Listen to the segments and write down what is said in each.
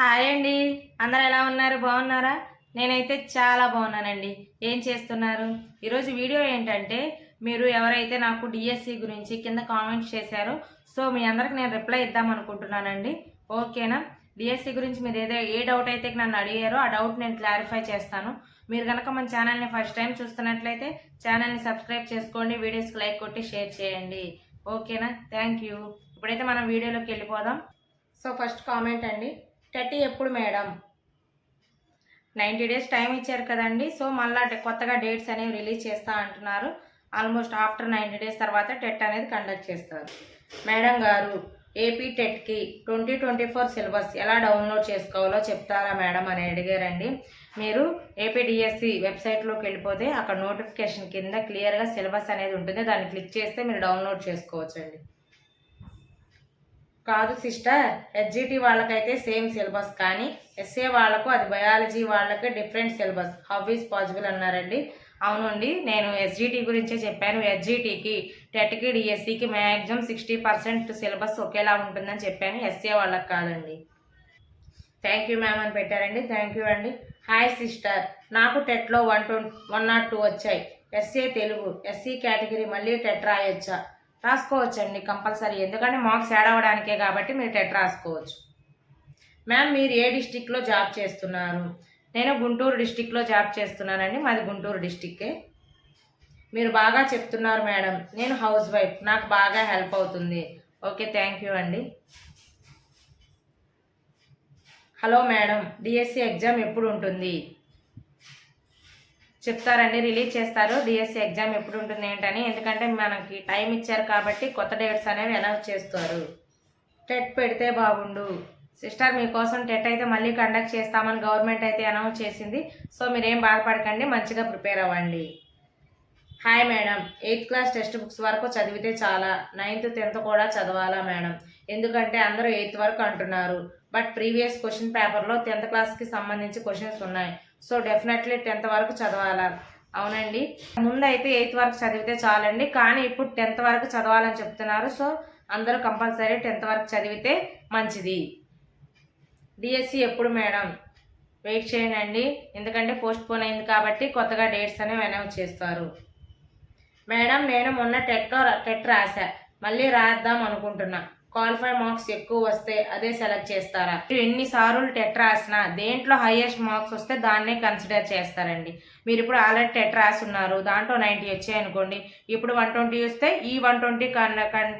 Hi అండి. అందరు ఎలా ఉన్నారు? బాగున్నారా? నేనైతే చాలా బాగున్నానండి. ఏం చేస్తున్నారు? ఈరోజు వీడియో ఏంటంటే మీరు ఎవరైతే నాకు డిఎస్సి గురించి కింద కామెంట్స్ చేశారో సో మీ అందరికి నేను రిప్లై ఇద్దాం అనుకుంటున్నానండి. ఓకేనా? డిఎస్సి గురించి మీరు ఏదో ఏ డౌట్ అయితే నన్ను అడిగారో ఆ డౌట్ నేను క్లారిఫై చేస్తాను. మీరు కనుక మన ఛానల్ని ఫస్ట్ టైం చూస్తున్నట్లయితే ఛానల్ని సబ్స్క్రైబ్ చేసుకోండి వీడియోస్కి లైక్ కొట్టి షేర్ చేయండి. ఓకేనా? Thank you. ఇప్పుడైతే మనం వీడియోలోకి వెళ్ళిపోదాం. సో ఫస్ట్ కామెంట్ అండి. థర్టీ ఎప్పుడు మేడం? నైంటీ డేస్ టైం ఇచ్చారు కదండి. సో మళ్ళీ కొత్తగా డేట్స్ అనేవి రిలీజ్ చేస్తా అంటున్నారు. ఆల్మోస్ట్ ఆఫ్టర్ నైంటీ డేస్ తర్వాత టెట్ అనేది కండక్ట్ చేస్తారు. మేడం గారు ఏపీ టెట్కి ట్వంటీ ట్వంటీ ఫోర్ సిలబస్ ఎలా డౌన్లోడ్ చేసుకోవాలో చెప్తారా మేడం అని అడిగారండి. మీరు ఏపీడిఎస్సి వెబ్సైట్లోకి వెళ్ళిపోతే అక్కడ నోటిఫికేషన్ కింద క్లియర్గా సిలబస్ అనేది ఉంటుంది. దాన్ని క్లిక్ చేస్తే మీరు డౌన్లోడ్ చేసుకోవచ్చండి. కాదు సిస్టర్ హెచ్జిటి వాళ్ళకైతే సేమ్ సిలబస్ కానీ ఎస్ఏ వాళ్ళకు అది బయాలజీ వాళ్ళకి different syllabus. How is possible అన్నారండి. అవునండి నేను ఎస్జిటి గురించే చెప్పాను. ఎస్జిటికి టెట్కి డిఎస్సికి మ్యాక్సిమం సిక్స్టీ పర్సెంట్ సిలబస్ ఒకేలా ఉంటుందని చెప్పాను. ఎస్ఏ వాళ్ళకి కాదండి. థ్యాంక్ యూ మ్యామ్ అని పెట్టారండి. థ్యాంక్ యూ అండి. హాయ్ సిస్టర్ నాకు టెట్లో one twenty one not two వచ్చాయి. ఎస్ఏ తెలుగు ఎస్సీ కేటగిరీ మళ్ళీ టెట్ రాయొచ్చా? రాసుకోవచ్చండి కంపల్సరీ. ఎందుకంటే మార్క్స్ యాడ్ అవ్వడానికే కాబట్టి మీరు టెట్ రాసుకోవచ్చు. మ్యామ్ మీరు ఏ డిస్టిక్లో జాబ్ చేస్తున్నారు? నేను గుంటూరు డిస్టిక్లో జాబ్ చేస్తున్నానండి. మాది గుంటూరు డిస్టిక్కే మీరు బాగా చెప్తున్నారు మేడం. నేను హౌస్ వైఫ్. నాకు బాగా హెల్ప్ అవుతుంది. ఓకే థ్యాంక్ యూ అండి. హలో మేడం డిఎస్సి ఎగ్జామ్ ఎప్పుడు ఉంటుంది? చెప్తారండి రిలీజ్ చేస్తారు. డిఎస్సి ఎగ్జామ్ ఎప్పుడు ఉంటుంది ఏంటని ఎందుకంటే మనకి టైం ఇచ్చారు కాబట్టి కొత్త డేట్స్ అనేవి అనౌన్స్ చేస్తారు. టెట్ పెడితే బాగుండు. సిస్టర్ మీకోసం టెట్ అయితే మళ్ళీ కండక్ట్ చేస్తామని గవర్నమెంట్ అయితే అనౌన్స్ చేసింది. సో మీరేం బాధపడకండి మంచిగా ప్రిపేర్ అవ్వండి. Hi madam. Eighth class text books వరకు చదివితే చాలా. నైన్త్ టెన్త్ కూడా చదవాలా మేడం? ఎందుకంటే అందరూ ఎయిత్ వరకు అంటున్నారు. బట్ ప్రీవియస్ క్వశ్చన్ పేపర్లో టెన్త్ క్లాస్కి సంబంధించి క్వశ్చన్స్ ఉన్నాయి. సో డెఫినెట్లీ టెన్త్ వరకు చదవాలా. అవునండి. ముందు అయితే ఎయిత్ వరకు చదివితే చాలండి. కానీ ఇప్పుడు టెన్త్ వరకు చదవాలని చెప్తున్నారు. సో అందరూ కంపల్సరీ టెన్త్ వరకు చదివితే మంచిది. డిఎస్సి ఎప్పుడు మేడం? వెయిట్ చేయండి. ఎందుకంటే పోస్ట్ పోన్ అయింది కాబట్టి కొత్తగా డేట్స్ అనేవి అనౌన్స్ చేస్తారు. మేడం నేను మొన్న టెట్ టెట్ రాశా. మళ్ళీ రాద్దాం అనుకుంటున్నా. క్వాలిఫై మార్క్స్ ఎక్కువ వస్తే అదే సెలెక్ట్ చేస్తారా? మీరు ఎన్నిసార్లు టెట్ రాసినా దేంట్లో హైయెస్ట్ మార్క్స్ వస్తే దాన్నే కన్సిడర్ చేస్తారండి. మీరు ఇప్పుడు ఆల్రెడీ టెట్ రాసున్నారు దాంట్లో నైంటీ వచ్చాయి అనుకోండి. ఇప్పుడు వన్ ట్వంటీ వస్తే ఈ వన్ ట్వంటీ కన్ కన్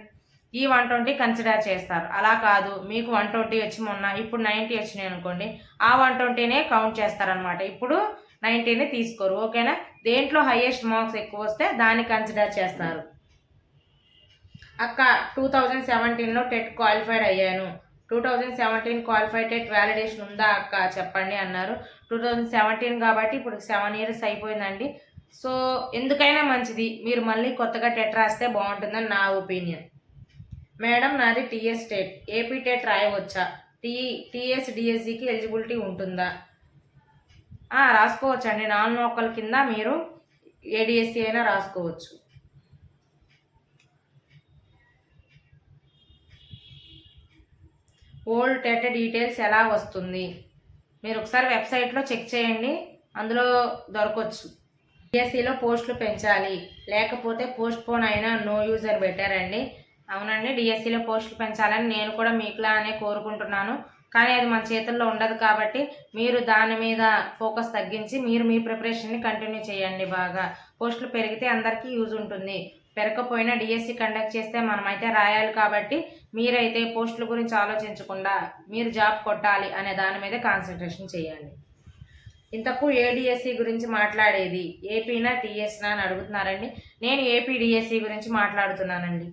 ఈ వన్ ట్వంటీ కన్సిడర్ చేస్తారు. అలా కాదు మీకు వన్ ట్వంటీ వచ్చి మొన్న ఇప్పుడు నైంటీ వచ్చినాయి అనుకోండి ఆ వన్ ట్వంటీనే కౌంట్ చేస్తారనమాట ఇప్పుడు నైంటీనే తీసుకోరు ఓకేనా? దేంట్లో హైయెస్ట్ మార్క్స్ ఎక్కువ వస్తే దాన్ని కన్సిడర్ చేస్తారు. అక్క టూ థౌజండ్ సెవెంటీన్లో టెట్ క్వాలిఫైడ్ అయ్యాను. Two thousand seventeen qualified TET validation ఉందా అక్క? చెప్పండి అన్నారు. టూ థౌజండ్ సెవెంటీన్ కాబట్టి ఇప్పుడు సెవెన్ ఇయర్స్ అయిపోయిందండి. సో ఎందుకైనా మంచిది. మీరు మళ్ళీ కొత్తగా టెట్ రాస్తే బాగుంటుందని నా ఒపీనియన్. మేడం నాది టీఎస్ టెట్. ఏపీ టెట్ రాయవచ్చా? టీ టీఎస్ డిఎస్సికి ఎలిజిబిలిటీ ఉంటుందా? రాసుకోవచ్చండి. నాన్ నొక్కల కింద మీరు ఏడిఎస్సి అయినా రాసుకోవచ్చు. ఓల్డ్ టెట్ డీటెయిల్స్ ఎలా వస్తుంది? మీరు ఒకసారి వెబ్సైట్లో చెక్ చేయండి. అందులో దొరకవచ్చు డిఎస్సిలో పోస్టులు పెంచాలి. లేకపోతే పోస్ట్ పోన్ అయినా నో యూజర్ అని అండి అవునండి డిఎస్సిలో పోస్టులు పెంచాలని నేను కూడా మీకులానే కోరుకుంటున్నాను. కానీ అది మన చేతుల్లో ఉండదు కాబట్టి మీరు దాని మీద ఫోకస్ తగ్గించి మీరు మీ ప్రిపరేషన్ని కంటిన్యూ చేయండి బాగా. పోస్టులు పెరిగితే అందరికీ యూజ్ ఉంటుంది. పెరగకపోయినా డిఎస్సి కండక్ట్ చేస్తే మనమైతే రాయాలి కాబట్టి మీరైతే పోస్టుల గురించి ఆలోచించకుండా మీరు జాబ్ కొట్టాలి అనే దాని మీద కాన్సన్ట్రేషన్ చేయండి. ఇంతకు ఏడిఎస్సి గురించి మాట్లాడేది ఏపీనా టీఎస్నా అని అడుగుతున్నారండి. నేను ఏపీడిఎస్సి గురించి మాట్లాడుతున్నానండి.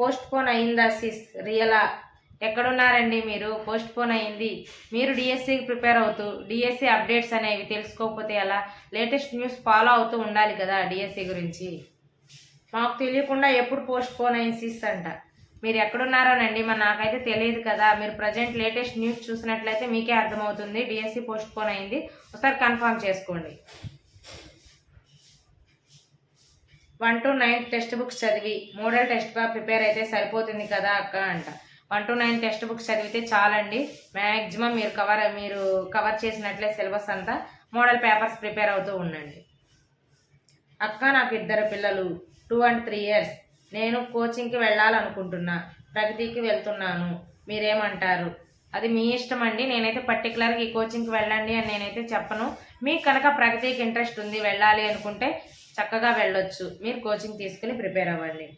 పోస్ట్ పోన్ అయిందా సిస్ రియలా ఎక్కడున్నారండి మీరు? పోస్ట్ పోన్ అయింది. మీరు డిఎస్సికి ప్రిపేర్ అవుతూ డిఎస్సి అప్డేట్స్ అనేవి తెలుసుకోకపోతే ఎలా? లేటెస్ట్ న్యూస్ ఫాలో అవుతూ ఉండాలి కదా డిఎస్సి గురించి. మాకు తెలియకుండా ఎప్పుడు పోస్ట్ పోన్ అయింది సిస్ అంట. మీరు ఎక్కడున్నారోనండి మరి నాకైతే తెలియదు కదా. మీరు ప్రజెంట్ లేటెస్ట్ న్యూస్ చూసినట్లయితే మీకే అర్థమవుతుంది. డిఎస్సి పోస్ట్ పోన్ అయింది. ఒకసారి కన్ఫర్మ్ చేసుకోండి. One to ninth text books చదివి మోడల్ టెస్ట్గా ప్రిపేర్ అయితే సరిపోతుంది కదా అక్క అంట. One to nine text books చదివితే చాలండి. మ్యాక్సిమం మీరు కవర్ మీరు కవర్ చేసినట్లే సిలబస్ అంతా మోడల్ పేపర్స్ ప్రిపేర్ అవుతూ ఉండండి. అక్క నాకు ఇద్దరు పిల్లలు టూ అండ్ త్రీ ఇయర్స్ నేను కోచింగ్కి వెళ్ళాలనుకుంటున్నా ప్రగతికి వెళ్తున్నాను. మీరేమంటారు? అది మీ ఇష్టం అండి నేనైతే పర్టికులర్గా ఈ కోచింగ్కి వెళ్ళండి అని నేనైతే చెప్పను. మీకు కనుక ప్రగతికి ఇంట్రెస్ట్ ఉంది వెళ్ళాలి అనుకుంటే చక్కగా వెళ్ళొచ్చు. మీరు కోచింగ్ తీసుకుని ప్రిపేర్ అవ్వండి.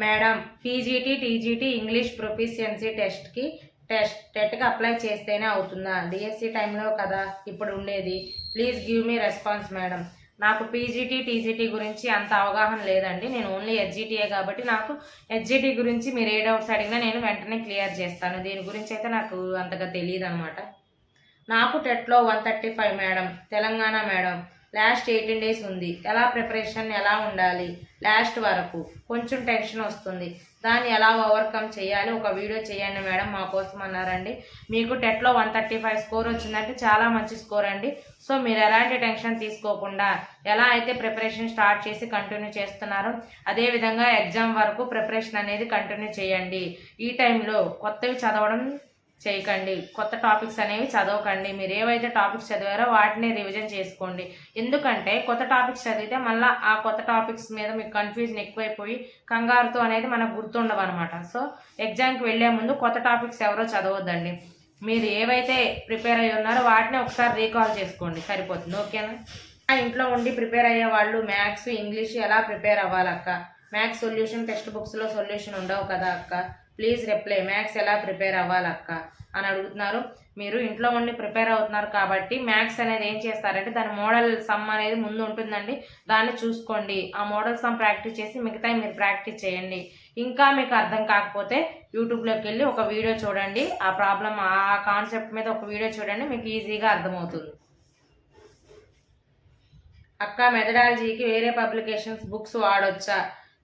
Madam PGT TGT English proficiency టెస్ట్కి టెస్ట్ టెట్కి అప్లై చేస్తేనే అవుతుందా? డిఎస్సి టైంలో కదా ఇప్పుడు ఉండేది. Please give me response madam. నాకు పీజీటీ టీజీటీ గురించి అంత అవగాహన లేదండి. నేను ఓన్లీ హెచ్జిటిఏ కాబట్టి నాకు హెచ్జిటి గురించి మీరు ఏ డౌట్స్ అడిగినా నేను వెంటనే క్లియర్ చేస్తాను. దీని గురించి అయితే నాకు అంతగా తెలియదు అనమాట నాకు టెట్లో one thirty five madam Telangana madam last eighteen days ఉంది. ఎలా ప్రిపరేషన్ ఎలా ఉండాలి? లాస్ట్ వరకు కొంచెం టెన్షన్ వస్తుంది. దాన్ని ఎలా ఓవర్కమ్ చేయాలి? ఒక వీడియో చేయండి మేడం మా కోసం అన్నారండి. మీకు టెట్లో వన్ థర్టీ ఫైవ్ స్కోర్ వచ్చిందంటే చాలా మంచి స్కోర్ అండి. సో మీరు ఎలాంటి టెన్షన్ తీసుకోకుండా ఎలా అయితే ప్రిపరేషన్ స్టార్ట్ చేసి కంటిన్యూ చేస్తున్నారో అదేవిధంగా ఎగ్జామ్ వరకు ప్రిపరేషన్ అనేది కంటిన్యూ చేయండి. ఈ టైంలో కొత్తవి చదవడం చేయకండి. కొత్త టాపిక్స్ అనేవి చదవకండి. మీరు ఏవైతే టాపిక్స్ చదివారో వాటిని రివిజన్ చేసుకోండి. ఎందుకంటే కొత్త టాపిక్స్ చదివితే మళ్ళీ ఆ కొత్త టాపిక్స్ మీద మీకు కన్ఫ్యూజన్ ఎక్కువైపోయి కంగారుతో అనేది మనకు గుర్తుండవు అనమాట సో ఎగ్జామ్కి వెళ్ళే ముందు కొత్త టాపిక్స్ ఎవరో చదవద్దండి. మీరు ఏవైతే ప్రిపేర్ అయ్యి ఉన్నారో వాటిని ఒకసారి రీకాల్ చేసుకోండి. సరిపోతుంది. ఓకేనా? ఆ ఇంట్లో ఉండి ప్రిపేర్ అయ్యే వాళ్ళు మ్యాథ్స్ ఇంగ్లీష్ ఎలా ప్రిపేర్ అవ్వాలక్క? మ్యాథ్స్ సొల్యూషన్ టెక్స్ట్ బుక్స్లో సొల్యూషన్ ఉండవు కదా అక్క? ప్లీజ్ రిప్లై మ్యాథ్స్ ఎలా ప్రిపేర్ అవ్వాలక్క అని అడుగుతున్నారు. మీరు ఇంట్లో ఉండి ప్రిపేర్ అవుతున్నారు కాబట్టి మ్యాథ్స్ అనేది ఏం చేస్తారంటే దాని మోడల్ సమ్ అనేది ముందు ఉంటుందండి. దాన్ని చూసుకోండి. ఆ మోడల్ సమ్ ప్రాక్టీస్ చేసి మిగతా మీరు ప్రాక్టీస్ చేయండి. ఇంకా మీకు అర్థం కాకపోతే యూట్యూబ్లోకి వెళ్ళి ఒక వీడియో చూడండి. ఆ ప్రాబ్లం ఆ కాన్సెప్ట్ మీద ఒక వీడియో చూడండి మీకు ఈజీగా అర్థమవుతుంది. అక్క మెథడాలజీకి వేరే పబ్లికేషన్స్ బుక్స్ వాడొచ్చా?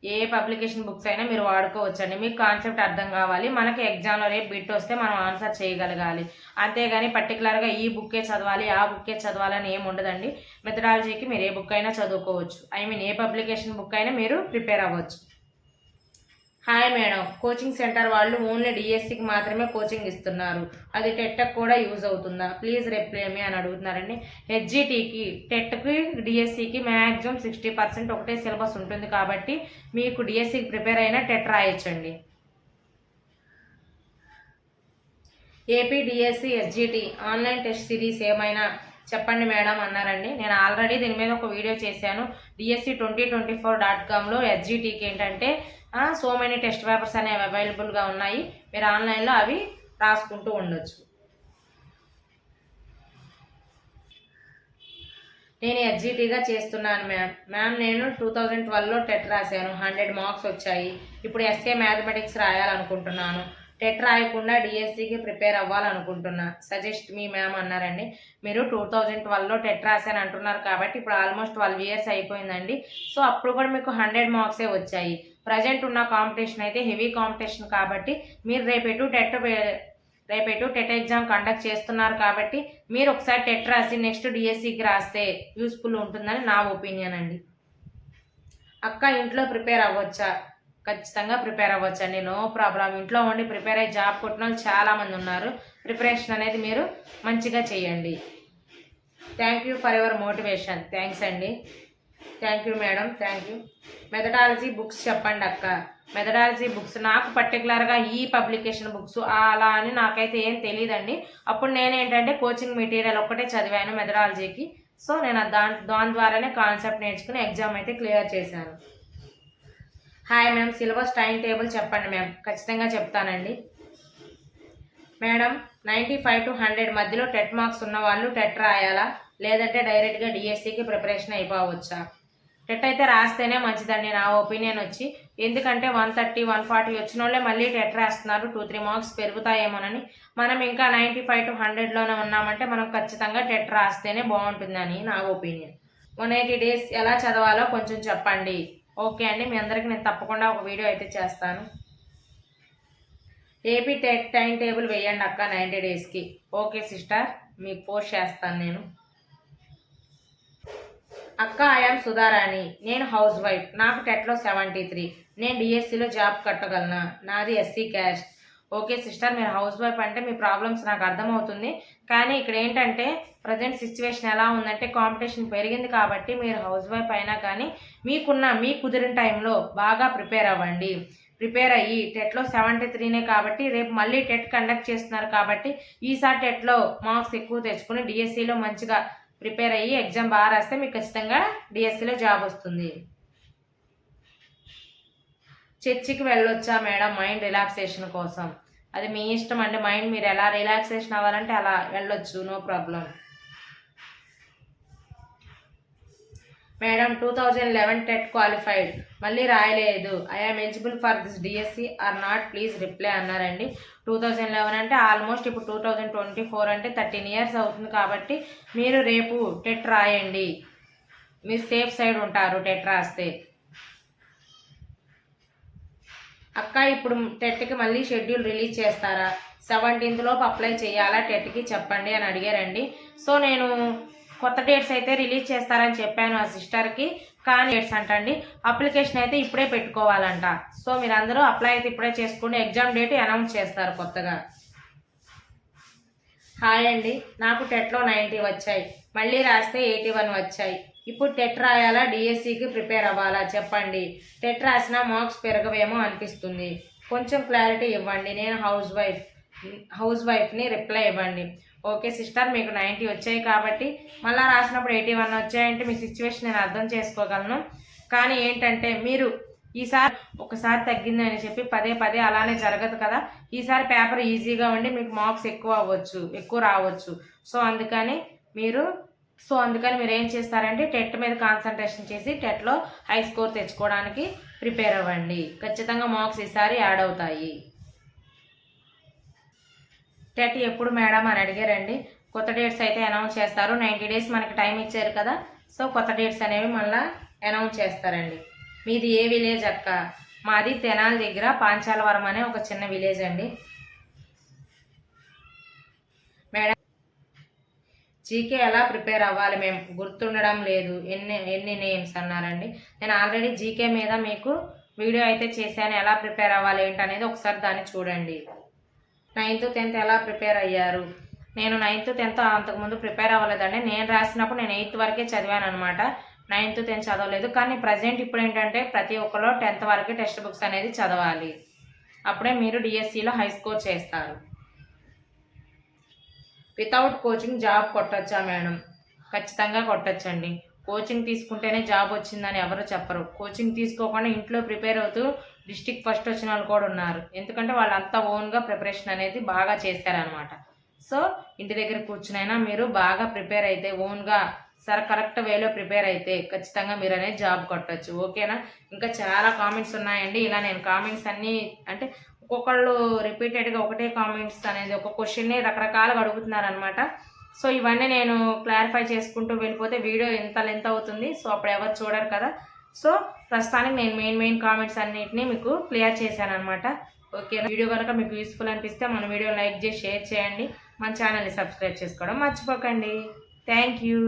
ఏ పబ్లికేషన్ బుక్స్ అయినా మీరు వాడుకోవచ్చండి. మీకు కాన్సెప్ట్ అర్థం కావాలి. మనకి ఎగ్జామ్లో రేపు బిట్ వస్తే మనం ఆన్సర్ చేయగలగాలి. అంతేగాని పర్టికులర్గా ఈ బుక్కే చదవాలి ఆ బుక్కే చదవాలని ఏమి ఉండదండి. మెథడాలజీకి మీరు ఏ బుక్ అయినా చదువుకోవచ్చు. ఐ మీన్ ఏ పబ్లికేషన్ బుక్ అయినా మీరు ప్రిపేర్ అవ్వచ్చు. Hi madam. కోచింగ్ సెంటర్ వాళ్ళు ఓన్లీ డిఎస్సికి మాత్రమే కోచింగ్ ఇస్తున్నారు. అది టెట్కి కూడా యూజ్ అవుతుందా? ప్లీజ్ రిప్లై మీ అని అడుగుతున్నారండి. హెచ్జిటికి టెట్కి డిఎస్సికి మ్యాక్సిమం సిక్స్టీ పర్సెంట్ ఒకటే సిలబస్ ఉంటుంది కాబట్టి మీకు డిఎస్సికి ప్రిపేర్ అయినా TET రాయొచ్చండి. AP DSC SGT online test series ఏమైనా చెప్పండి మేడం అన్నారండి. నేను ఆల్రెడీ దీని మీద ఒక వీడియో చేశాను. DSC twenty twenty four dot కామ్లో ఎస్జిటికి ఏంటంటే సో మెనీ టెస్ట్ పేపర్స్ అనేవి అవైలబుల్గా ఉన్నాయి. మీరు ఆన్లైన్లో అవి రాసుకుంటూ ఉండొచ్చు. నేను ఎగ్జిటీగా చేస్తున్నాను మ్యామ్ మ్యామ్ నేను టూ థౌజండ్ ట్వెల్వ్లో టెట్ రాశాను. హండ్రెడ్ మార్క్స్ వచ్చాయి. ఇప్పుడు ఎస్ఏ మ్యాథమెటిక్స్ రాయాలనుకుంటున్నాను. టెట్ రాయకుండా డిఎస్సికి ప్రిపేర్ అవ్వాలనుకుంటున్నా. సజెస్ట్ మీ మ్యామ్ అన్నారండి. మీరు టూ థౌజండ్ ట్వెల్వ్లో టెట్ రాశాను అంటున్నారు కాబట్టి ఇప్పుడు ఆల్మోస్ట్ ట్వెల్వ్ ఇయర్స్ అయిపోయిందండి. సో అప్పుడు కూడా మీకు హండ్రెడ్ మార్క్సే వచ్చాయి. ప్రజెంట్ ఉన్న కాంపిటీషన్ అయితే హెవీ కాంపిటీషన్ కాబట్టి మీరు repeat TET repeat TET exam conduct చేస్తున్నారు కాబట్టి మీరు ఒకసారి టెట్ రాసి నెక్స్ట్ డిఎస్సికి రాస్తే యూస్ఫుల్ ఉంటుందని నా ఒపీనియన్ అండి. అక్క ఇంట్లో ప్రిపేర్ అవ్వచ్చా? ఖచ్చితంగా ప్రిపేర్ అవ్వచ్చండి నో ప్రాబ్లం ఇంట్లో ఉండి ప్రిపేర్ అయ్యి జాబ్ కొట్టిన వాళ్ళు చాలామంది ఉన్నారు. ప్రిపరేషన్ అనేది మీరు మంచిగా చేయండి. Thank you for your motivation thanks అండి. Thank you madam thank you methodology books చెప్పండి అక్క. మెథడాలజీ బుక్స్ నాకు పర్టికులర్గా ఈ పబ్లికేషన్ బుక్స్ అలా అని నాకైతే ఏం తెలియదండి అప్పుడు నేనేంటంటే కోచింగ్ మెటీరియల్ ఒక్కటే చదివాను మెథడాలజీకి సో నేను దాని దాని ద్వారానే కాన్సెప్ట్ నేర్చుకుని ఎగ్జామ్ అయితే క్లియర్ చేశాను. Hi ma'am syllabus time table చెప్పండి మ్యామ్ ఖచ్చితంగా చెప్తానండి. Madam ninety five to hundred మధ్యలో టెట్ మార్క్స్ ఉన్న వాళ్ళు టెట్ రాయాలా? లేదంటే డైరెక్ట్గా డిఎస్సికి ప్రిపరేషన్ అయిపోవచ్చా? టెట్ అయితే రాస్తేనే మంచిదండి నా ఒపీనియన్ వచ్చి. ఎందుకంటే వన్ థర్టీ వన్ ఫార్టీ వచ్చిన వాళ్ళే మళ్ళీ టెట్ రాస్తున్నారు. టూ త్రీ మార్క్స్ పెరుగుతాయేమోనని. మనం ఇంకా నైంటీ ఫైవ్ టు హండ్రెడ్లోనే ఉన్నామంటే మనం ఖచ్చితంగా టెట్ రాస్తేనే బాగుంటుందని నా ఒపీనియన్. వన్ ఎయిటీ డేస్ ఎలా చదవాలో కొంచెం చెప్పండి. ఓకే అండి మీ అందరికి నేను తప్పకుండా ఒక వీడియో అయితే చేస్తాను. ఏపీ టెక్ టైం టేబుల్ వేయండి అక్క నైంటీ డేస్కి ఓకే సిస్టర్ మీకు పోస్ట్ చేస్తాను నేను. అక్క ఐఎమ్ సుధారాణి. నేను హౌస్ వైఫ్ నాకు టెట్లో సెవెంటీ త్రీ నేను డిఎస్సిలో జాబ్ కట్టగలను? నాది ఎస్సీ క్యాస్ట్ ఓకే సిస్టర్ మీరు హౌస్ వైఫ్ అంటే మీ ప్రాబ్లమ్స్ నాకు అర్థమవుతుంది. కానీ ఇక్కడ ఏంటంటే ప్రజెంట్ సిచ్యువేషన్ ఎలా ఉందంటే కాంపిటీషన్ పెరిగింది కాబట్టి మీరు హౌస్ వైఫ్ అయినా కానీ మీకున్న మీ కుదిరిన టైంలో బాగా ప్రిపేర్ అవ్వండి. ప్రిపేర్ అయ్యి టెట్లో సెవెంటీ త్రీనే కాబట్టి రేపు మళ్ళీ టెట్ కండక్ట్ చేస్తున్నారు కాబట్టి ఈసారి టెట్లో మార్క్స్ ఎక్కువ తెచ్చుకుని డిఎస్సిలో మంచిగా ప్రిపేర్ అయ్యి ఎగ్జామ్ బాగా రాస్తే మీకు ఖచ్చితంగా డిఎస్సిలో జాబ్ వస్తుంది. చర్చికి వెళ్ళొచ్చా మేడం మైండ్ రిలాక్సేషన్ కోసం? అది మీ ఇష్టం అండి. మైండ్ మీరు ఎలా రిలాక్సేషన్ అవ్వాలంటే అలా వెళ్ళొచ్చు. No problem. Madam two thousand eleven TET qualified. మళ్ళీ రాయలేదు. I am eligible for this DSC or not please reply అన్నారండి. టూ థౌజండ్ లెవెన్ అంటే ఆల్మోస్ట్ ఇప్పుడు టూ థౌజండ్ ట్వంటీ ఫోర్ అంటే థర్టీన్ ఇయర్స్ అవుతుంది కాబట్టి మీరు రేపు టెట్ రాయండి. మీరు సేఫ్ సైడ్ ఉంటారు టెట్ రాస్తే. అక్క ఇప్పుడు టెట్కి మళ్ళీ షెడ్యూల్ రిలీజ్ చేస్తారా? సెవెంటీన్త్ లోపు అప్లై చేయాలా టెట్కి? చెప్పండి అని అడిగారండి. సో నేను కొత్త డేట్స్ అయితే రిలీజ్ చేస్తారని చెప్పాను ఆ సిస్టర్కి కానీ డేట్స్ అంటండి. అప్లికేషన్ అయితే ఇప్పుడే పెట్టుకోవాలంట. సో మీరు అందరూ అప్లై అయితే ఇప్పుడే చేసుకుని ఎగ్జామ్ డేట్ అనౌన్స్ చేస్తారు కొత్తగా. హాయ్ అండి. నాకు టెట్లో నైంటీ వచ్చాయి. మళ్ళీ రాస్తే ఎయిటీ వన్ వచ్చాయి. ఇప్పుడు టెట్ రాయాలా? డిఎస్సికి ప్రిపేర్ అవ్వాలా? చెప్పండి. టెట్ రాసిన మార్క్స్ పెరగవేమో అనిపిస్తుంది. కొంచెం క్లారిటీ ఇవ్వండి. నేను హౌస్ వైఫ్ హౌస్ వైఫ్ని రిప్లై ఇవ్వండి. ఓకే సిస్టర్ మీకు నైంటీ వచ్చాయి కాబట్టి మళ్ళీ రాసినప్పుడు ఎయిటీ వన్ వచ్చాయంటే మీ సిచ్యువేషన్ నేను అర్థం చేసుకోగలను. కానీ ఏంటంటే మీరు ఈసారి ఒకసారి తగ్గింది అని చెప్పి పదే పదే అలానే జరగదు కదా. ఈసారి పేపర్ ఈజీగా ఉండి మీకు మార్క్స్ ఎక్కువ అవ్వచ్చు ఎక్కువ రావచ్చు. సో అందుకని మీరు సో అందుకని మీరు ఏం చేస్తారంటే టెట్ మీద కాన్సన్ట్రేషన్ చేసి టెట్లో హై స్కోర్ తెచ్చుకోవడానికి ప్రిపేర్ అవ్వండి. ఖచ్చితంగా మార్క్స్ ఈసారి యాడ్ అవుతాయి. టెట్ ఎప్పుడు మేడం అని అడిగారండి. కొత్త డేట్స్ అయితే అనౌన్స్ చేస్తారు. నైంటీ డేస్ మనకి టైం ఇచ్చారు కదా. సో కొత్త డేట్స్ అనేవి మళ్ళీ అనౌన్స్ చేస్తారండి. మీది ఏ విలేజ్ అక్క? మాది తెనాలి దగ్గర పాంచాలవరం అనే ఒక చిన్న విలేజ్ అండి. మేడం జీకే ఎలా ప్రిపేర్ అవ్వాలి? మేము గుర్తుండడం లేదు. ఎన్ని ఎన్ని నేమ్స్ అన్నారండి. నేను ఆల్రెడీ జీకే మీద మీకు వీడియో అయితే చేశాను. ఎలా ప్రిపేర్ అవ్వాలి ఏంటనేది ఒకసారి దాన్ని చూడండి. నైన్త్ టెన్త్ ఎలా ప్రిపేర్ అయ్యారు? నేను నైన్త్ టెన్త్ అంతకుముందు ప్రిపేర్ అవ్వలేదండి. నేను రాసినప్పుడు నేను ఎయిత్ వరకే చదివాను అనమాట నైన్త్ టెన్త్ చదవలేదు. కానీ ప్రజెంట్ ఇప్పుడు ఏంటంటే ప్రతి ఒక్కరు టెన్త్ వరకే టెక్స్ట్ బుక్స్ అనేది చదవాలి. అప్పుడే మీరు డిఎస్సిలో హై స్కోర్ చేస్తారు. వితౌట్ కోచింగ్ జాబ్ కొట్టచ్చా మేడం ఖచ్చితంగా కొట్టచ్చండి. కోచింగ్ తీసుకుంటేనే జాబ్ వచ్చిందని ఎవరు చెప్పరు. కోచింగ్ తీసుకోకుండా ఇంట్లో ప్రిపేర్ అవుతూ డిస్టిక్ ఫస్ట్ వచ్చిన వాళ్ళు కూడా ఉన్నారు. ఎందుకంటే వాళ్ళంతా ఓన్గా ప్రిపరేషన్ అనేది బాగా చేశారనమాట సో ఇంటి దగ్గర కూర్చునైనా మీరు బాగా ప్రిపేర్ అయితే ఓన్గా సరే కరెక్ట్ వేలో ప్రిపేర్ అయితే ఖచ్చితంగా మీరు అనేది జాబ్ కొట్టచ్చు. ఓకేనా ఇంకా చాలా కామెంట్స్ ఉన్నాయండి. ఇలా నేను కామెంట్స్ అన్నీ అంటే ఒక్కొక్కళ్ళు రిపీటెడ్గా ఒకటే కామెంట్స్ అనేది ఒక క్వశ్చన్ని రకరకాలుగా అడుగుతున్నారనమాట సో ఇవన్నీ నేను క్లారిఫై చేసుకుంటూ వెళ్ళిపోతే వీడియో ఎంత లెంత్ అవుతుంది. సో అప్పుడు ఎవరు చూడరు కదా? సో ప్రస్తుతానికి నేను మెయిన్ మెయిన్ కామెంట్స్ అన్నిటిని మీకు క్లియర్ చేశాను అనమాట ఓకే వీడియో కనుక మీకు యూస్ఫుల్ అనిపిస్తే మన వీడియో లైక్ చేసి షేర్ చేయండి. మన ఛానల్ని సబ్స్క్రైబ్ చేసుకోవడం మర్చిపోకండి. Thank you